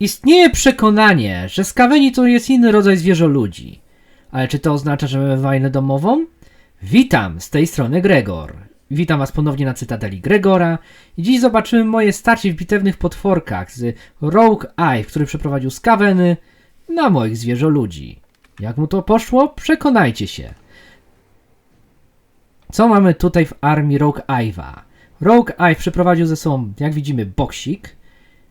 Istnieje przekonanie, że skaweni to jest inny rodzaj zwierzoludzi. Ale czy to oznacza, że mamy wojnę domową? Witam, z tej strony Gregor. Witam was ponownie na Cytadeli Gregora i dziś zobaczymy moje starcie w bitewnych potworkach z Rogue Eye, który przeprowadził skaweny na moich zwierzoludzi. Jak mu to poszło? Przekonajcie się. Co mamy tutaj w armii Rogue Eye'a? Rogue Eye przeprowadził ze sobą, jak widzimy, boksik,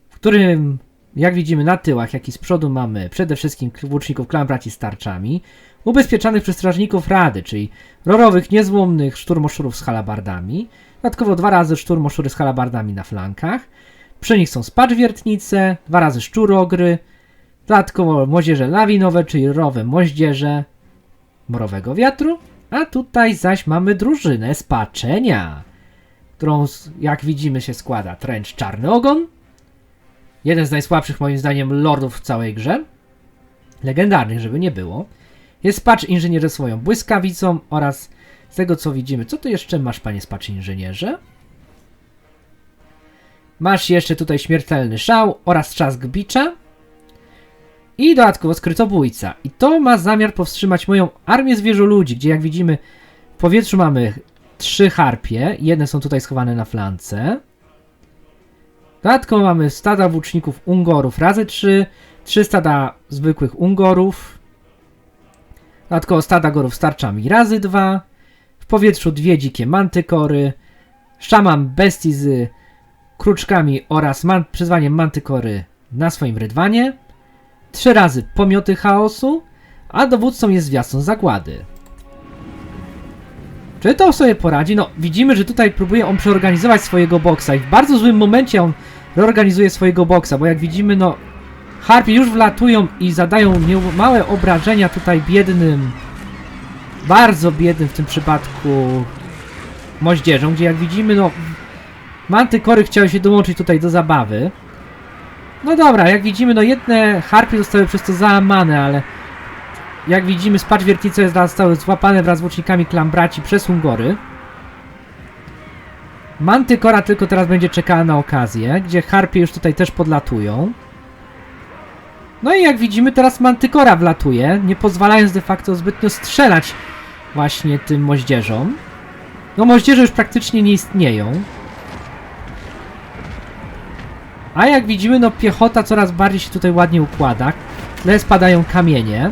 w którym, jak widzimy na tyłach, jak i z przodu mamy przede wszystkim włóczników klan braci z tarczami, ubezpieczanych przez strażników rady, czyli rorowych, niezłomnych szturmoszurów z halabardami, dodatkowo dwa razy szturmoszury z halabardami na flankach, przy nich są spaczwiertnice, dwa razy szczurogry, dodatkowo moździerze lawinowe, czyli rorowe moździerze morowego wiatru, a tutaj zaś mamy drużynę spaczenia, którą jak widzimy się składa Trench Czarny Ogon, jeden z najsłabszych moim zdaniem lordów w całej grze, legendarnych żeby nie było, jest Spacz Inżynierze swoją błyskawicą oraz z tego co widzimy, co tu jeszcze masz panie Spacz Inżynierze? Masz jeszcze tutaj śmiertelny szał oraz trzask bicza i dodatkowo skrytobójca. I to ma zamiar powstrzymać moją armię zwierzoludzi, gdzie jak widzimy w powietrzu mamy trzy harpie, jedne są tutaj schowane na flance. Dodatkowo mamy stada włóczników Ungorów razy 3, trzy stada zwykłych Ungorów. Dodatkowo stada gorów z tarczami razy 2. W powietrzu dwie dzikie mantykory. Szaman bestii z kruczkami oraz man- przyzwaniem mantykory na swoim rydwanie. Trzy razy pomioty chaosu, a dowódcą jest zwiastun zagłady. Czy to sobie poradzi? No, widzimy, że tutaj próbuje on przeorganizować swojego boksa i w bardzo złym momencie on reorganizuje swojego boksa, bo jak widzimy, no, harpie już wlatują i zadają małe obrażenia tutaj biednym, bardzo biednym w tym przypadku moździerzom, gdzie jak widzimy, no, mantykory chciały się dołączyć tutaj do zabawy. No dobra, jak widzimy, no jedne harpie zostały przez to załamane, ale jak widzimy, spacz wiertnice zostały złapane wraz z łucznikami klambraci przez Ungory. Mantykora tylko teraz będzie czekała na okazję, gdzie harpie już tutaj też podlatują. No i jak widzimy, teraz Mantykora wlatuje, nie pozwalając de facto zbytnio strzelać właśnie tym moździerzom. No moździerze już praktycznie nie istnieją. A jak widzimy, no piechota coraz bardziej się tutaj ładnie układa. W tle spadają kamienie.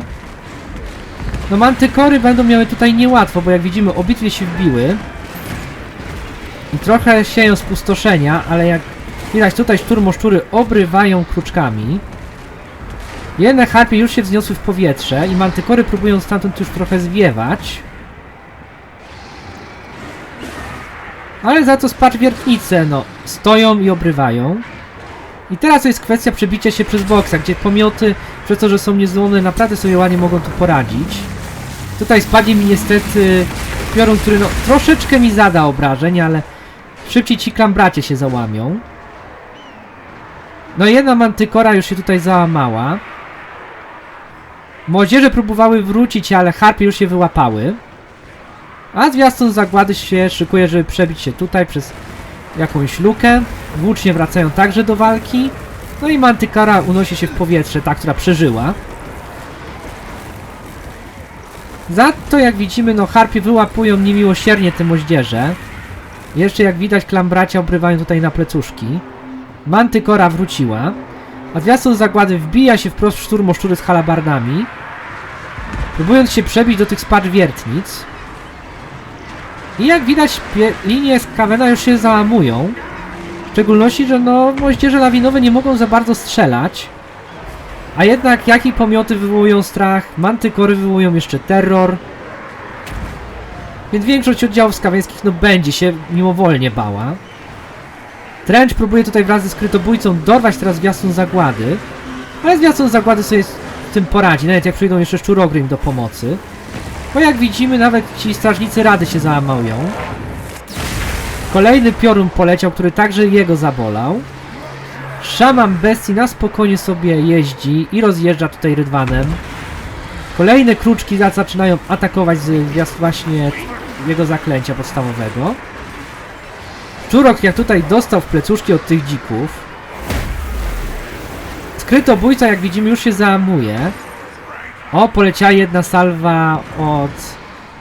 No mantykory będą miały tutaj niełatwo, bo jak widzimy obitwie się wbiły. I trochę sieją spustoszenia, ale jak widać tutaj szturmoszczury obrywają kruczkami. Jedne harpie już się wzniosły w powietrze i mantykory próbują stamtąd już trochę zwiewać. Ale za to spacz wiertnice, no, stoją i obrywają. I teraz to jest kwestia przebicia się przez boksa, gdzie pomioty, przez to, że są niezłomne, naprawdę sobie ładnie mogą tu poradzić. Tutaj spadnie mi niestety piorun, który no troszeczkę mi zada obrażeń, ale szybciej ci klambracie się załamią. No jedna mantykora już się tutaj załamała. Młodzieże próbowały wrócić, ale harpie już się wyłapały. A zwiastun zagłady się szykuje, żeby przebić się tutaj przez jakąś lukę. Włócznie wracają także do walki. No i Mantykara unosi się w powietrze, ta, która przeżyła. Za to, jak widzimy, no harpie wyłapują niemiłosiernie te moździerze. Jeszcze jak widać, klambracia obrywają tutaj na plecuszki. Mantykora wróciła. A zwiastun zagłady wbija się wprost w szturmoszczury z halabardami. Próbując się przebić do tych spacz wiertnic. I jak widać, linie z Kawena już się załamują. W szczególności, że no, moździerze lawinowe nie mogą za bardzo strzelać. A jednak jakie pomioty wywołują strach, mantykory wywołują jeszcze terror. Więc większość oddziałów skaweńskich no będzie się mimowolnie bała. Trench próbuje tutaj wraz ze skrytobójcą dorwać teraz zwiastun zagłady. Ale zwiastun zagłady sobie z tym poradzi, nawet jak przyjdą jeszcze szczurogry im do pomocy. Bo jak widzimy, nawet ci strażnicy rady się załamują. Kolejny piorun poleciał, który także jego zabolał. Szaman bestii na spokojnie sobie jeździ i rozjeżdża tutaj rydwanem. Kolejne kruczki za- zaczynają atakować z właśnie jego zaklęcia podstawowego. Czurok jak tutaj dostał w plecuszki od tych dzików. Skrytobójca, jak widzimy, już się załamuje. O, poleciała jedna salwa od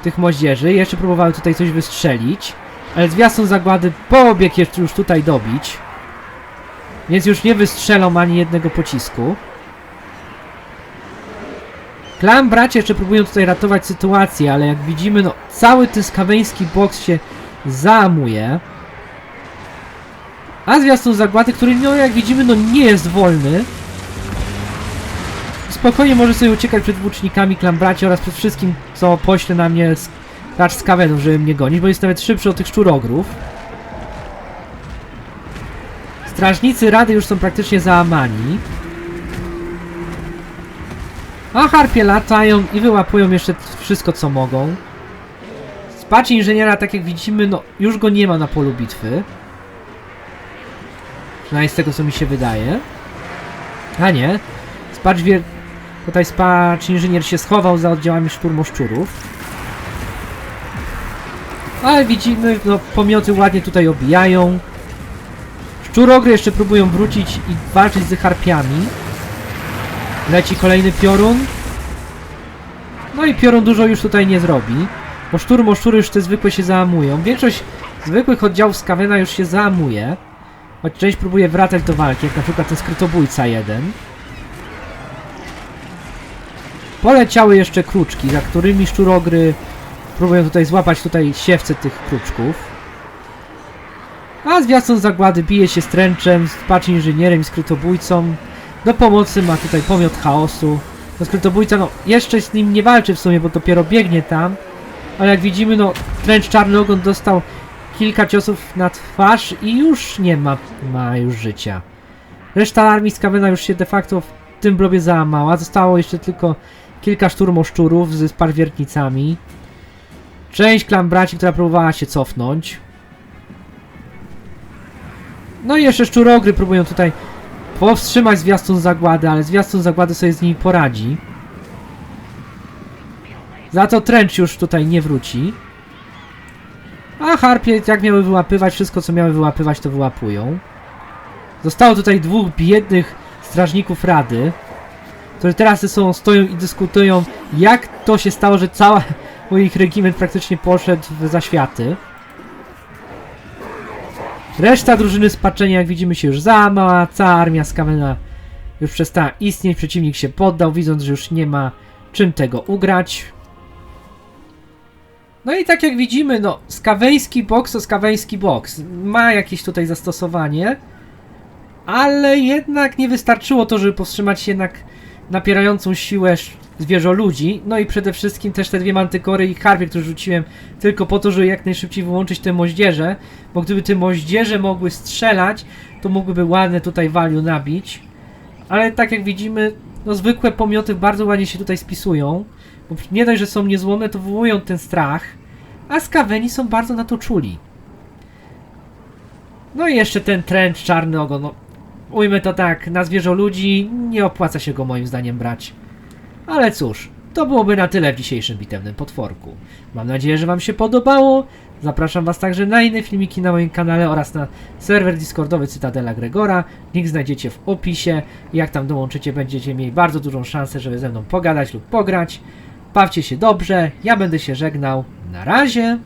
tych moździerzy. Jeszcze próbowały tutaj coś wystrzelić. Ale zwiastun zagłady pobiegł jeszcze już tutaj dobić. Więc już nie wystrzelą ani jednego pocisku. Klan bracia jeszcze próbują tutaj ratować sytuację, ale jak widzimy, no cały ten skaweński boks się załamuje. A zwiastun zagłady, który no jak widzimy, no nie jest wolny. Spokojnie może sobie uciekać przed włócznikami klan braci oraz przed wszystkim, co pośle na mnie racz z kawenów, żeby mnie gonić, bo jest nawet szybszy od tych szczurogrów. Strażnicy rady już są praktycznie załamani. A harpie latają i wyłapują jeszcze wszystko co mogą. Spacz inżyniera, tak jak widzimy, no już go nie ma na polu bitwy. Przynajmniej z tego co mi się wydaje. A nie. Spacz. Tutaj spacz inżynier się schował za oddziałami szturmoszczurów. Ale widzimy, no pomioty ładnie tutaj obijają. Szczurogry jeszcze próbują wrócić i walczyć z harpiami. Leci kolejny piorun. No i piorun dużo już tutaj nie zrobi. Bo szturmoszczury już te zwykłe się załamują. Większość zwykłych oddziałów z Kawena już się załamuje. Choć część próbuje wracać do walki, jak na przykład ten skrytobójca jeden. Poleciały jeszcze kruczki, za którymi szczurogry próbują tutaj złapać tutaj siewce tych kruczków. A zwiastun zagłady bije się z tręczem, z patrz inżynierem i skrytobójcą. Do pomocy ma tutaj pomiot chaosu. No skrytobójca no jeszcze z nim nie walczy w sumie, bo dopiero biegnie tam. Ale jak widzimy no tręcz czarny ogon dostał kilka ciosów na twarz i już nie ma, ma już życia. Reszta armii z Kawena już się de facto w tym blobie załamała. Zostało jeszcze tylko kilka szturmoszczurów z parwiertnicami. Część klan braci, która próbowała się cofnąć. No i jeszcze szczurogry próbują tutaj powstrzymać zwiastun zagłady, ale zwiastun zagłady sobie z nimi poradzi. Za to tręcz już tutaj nie wróci. A harpie, jak miały wyłapywać, wszystko co miały wyłapywać, to wyłapują. Zostało tutaj dwóch biednych strażników rady, którzy teraz ze sobą stoją i dyskutują, jak to się stało, że cały ich regiment praktycznie poszedł w zaświaty. Reszta drużyny spaczenia, jak widzimy, się już załamała. Cała armia z Kamena już przestała istnieć. Przeciwnik się poddał, widząc, że już nie ma czym tego ugrać. No i tak jak widzimy, no, skaweński boks to skaweński boks. Ma jakieś tutaj zastosowanie, ale jednak nie wystarczyło to, żeby powstrzymać jednak napierającą siłę zwierzoludzi. No i przede wszystkim też te dwie mantykory i harpie, które rzuciłem tylko po to, żeby jak najszybciej wyłączyć te moździerze, bo gdyby te moździerze mogły strzelać, to mógłby ładne tutaj value nabić. Ale tak jak widzimy, no zwykłe pomioty bardzo ładnie się tutaj spisują, bo nie dość, że są niezłomne, to wywołują ten strach, a skaweni są bardzo na to czuli. No i jeszcze ten trend czarny ogon, no ujmę to tak, na zwierzę ludzi nie opłaca się go moim zdaniem brać. Ale cóż, to byłoby na tyle w dzisiejszym bitewnym potworku. Mam nadzieję, że Wam się podobało. Zapraszam Was także na inne filmiki na moim kanale oraz na serwer Discordowy Cytadela Gregora. Link znajdziecie w opisie. Jak tam dołączycie, będziecie mieli bardzo dużą szansę, żeby ze mną pogadać lub pograć. Bawcie się dobrze, ja będę się żegnał. Na razie!